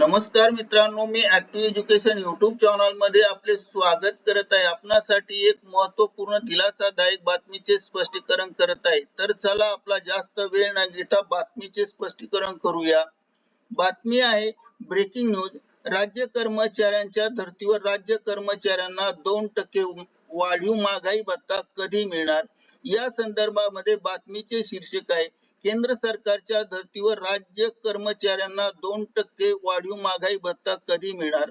नमस्कार मित्रांनो मी ऍक्टिव्ह एज्युकेशन युट्यूब चॅनलमध्ये आपले स्वागत करत आहे. आपणासाठी एक महत्त्वपूर्ण दिलासादायक बातमीचे स्पष्टीकरण करत आहे. तर चला आपला जास्त वेळ न घेता बातमीचे स्पष्टीकरण करूया. बातमी आहे ब्रेकिंग न्यूज राज्य कर्मचाऱ्यांच्या धर्तीवर राज्य कर्मचाऱ्यांना दोन टक्के वाढीव महागाई भत्ता कधी मिळणार? या संदर्भामध्ये बातमीचे शीर्षक आहे केंद्र सरकारच्या धर्तीवर राज्य कर्मचाऱ्यांना दोन टक्के वाढीव महागाई भत्ता कधी मिळणार?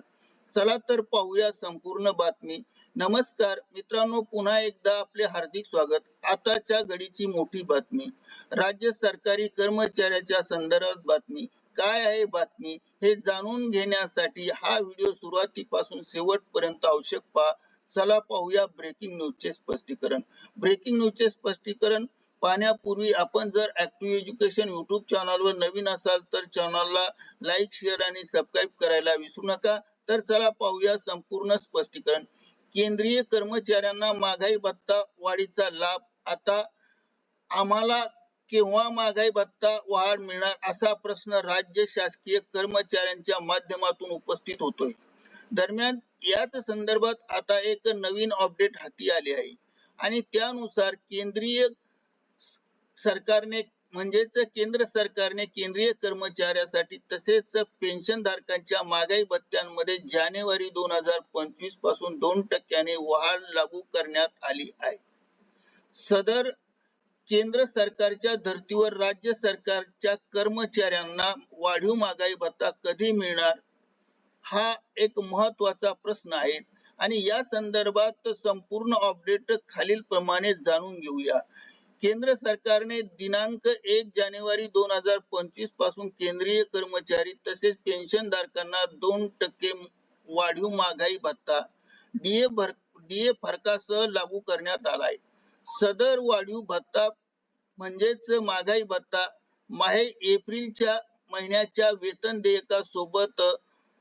चला तर पाहूया संपूर्ण बातमी. नमस्कार मित्रांनो पुन्हा एकदा आपले हार्दिक स्वागत. आताच्या घडीची मोठी बातमी. राज्य सरकारी कर्मचाऱ्याच्या संदर्भात बातमी. काय आहे बातमी? हे जाणून घेण्यासाठी हा व्हिडिओ सुरुवातीपासून शेवटपर्यंत आवश्यक पहा. चला पाहूया ब्रेकिंग न्यूजचे स्पष्टीकरण. ब्रेकिंग न्यूजचे स्पष्टीकरण पाहण्यापूर्वी आपण जर ऍक्टिव्ह एज्युकेशन युट्यूब चॅनलवर नवीन असाल तर चॅनलला लाईक शेअर आणि सबस्क्राईब करायला विसरू नका. तर चला पाहूया संपूर्ण स्पष्टीकरण. केंद्रीय कर्मचाऱ्यांना महागाई भत्ता वाढीचा लाभ. आता आम्हाला केव्हा महागाई भत्ता वाढ मिळणार असा प्रश्न राज्य शासकीय कर्मचाऱ्यांच्या माध्यमातून उपस्थित होतोय. दरम्यान याच संदर्भात आता एक नवीन अपडेट हाती आले आहे. आणि त्यानुसार केंद्रीय सरकारने म्हणजेच केंद्र सरकारने केंद्रीय कर्मचाऱ्यासाठी तसेच पेन्शन धारकांच्या महागाई भत्त्यांमध्ये जानेवारी दोन हजार पंचवीसपासून दोन टक्क्याने वाढ लागू करण्यात आली आहे. सदर केंद्र सरकारच्या धर्तीवर राज्य सरकारच्या कर्मचाऱ्यांना वाढीव महागाई भत्ता कधी मिळणार? हा एक महत्त्वाचा प्रश्न आहे आणि या संदर्भात संपूर्ण अपडेट खालील प्रमाणे जाणून घेऊया. केंद्र सरकारने दिनांक एक जानेवारी दोन हजार पंचवीसपासून केंद्रीय कर्मचारी तसेच पेन्शन धारकांना दोन टक्के वाढीव महागाई भत्ता डीए भर डीए फरकासह लागू करण्यात आलाय. सदर वाढीव भत्ता म्हणजेच महागाई भत्ता माहे एप्रिलच्या महिन्याच्या वेतन देयकासोबत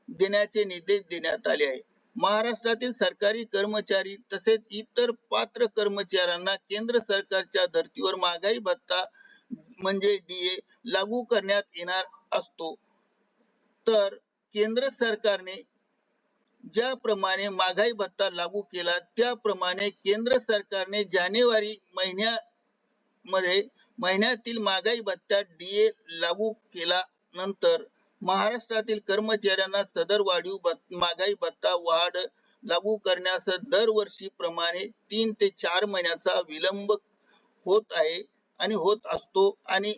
देण्याचे निर्देश देण्यात आले आहे महाराष्ट्रातील सरकारी कर्मचारी तसेच इतर पात्र कर्मचाऱ्यांना केंद्र सरकारच्या धर्तीवर महागाई भत्ता म्हणजे डीए लागू करण्यात येणार असतो. तर केंद्र सरकारने ज्याप्रमाणे महागाई भत्ता लागू केला त्याप्रमाणे केंद्र सरकारने जानेवारी महिन्यामध्ये महिन्यातील महागाई भत्ता डीए लागू केला नंतर महाराष्ट्रातील कर्मचाऱ्यांना सदर वाढीव महागाई भत्ता वाढ लागू करण्यास दरवर्षी प्रमाणे तीन ते चार महिन्याचा विलंब होत आहे आणि होत असतो आणि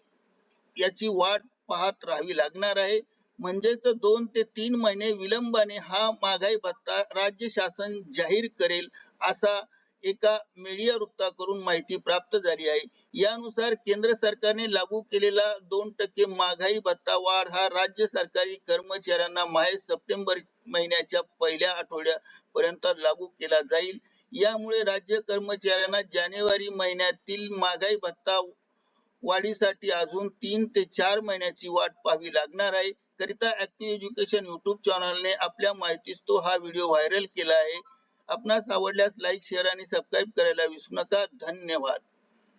याची वाट पाहत राहावी लागणार आहे. म्हणजेच दोन ते तीन महिने विलंबाने हा महागाई भत्ता राज्य शासन जाहीर करेल असा एका मीडिया वृत्ताकडून माहिती प्राप्त झाली आहे. यानुसार केंद्र सरकारने लागू केलेला दोन टक्के महागाई भत्ता वाढ हा राज्य सरकारी कर्मचाऱ्यांना माहे सप्टेंबर महिन्याच्या पहिल्या आठवड्यापर्यंत लागू केला जाईल. यामुळे राज्य कर्मचाऱ्यांना जानेवारी महिन्यातील महागाई भत्ता वाढीसाठी अजून तीन ते चार महिन्याची वाट पाहावी लागणार आहे. करिता ऍक्टिव्ह एज्युकेशन युट्यूब चॅनलने आपल्या माहितीस तो हा व्हिडिओ व्हायरल केला आहे. आपणास आवडल्यास लाईक शेअर आणि सबस्क्राईब करायला विसरू नका. धन्यवाद.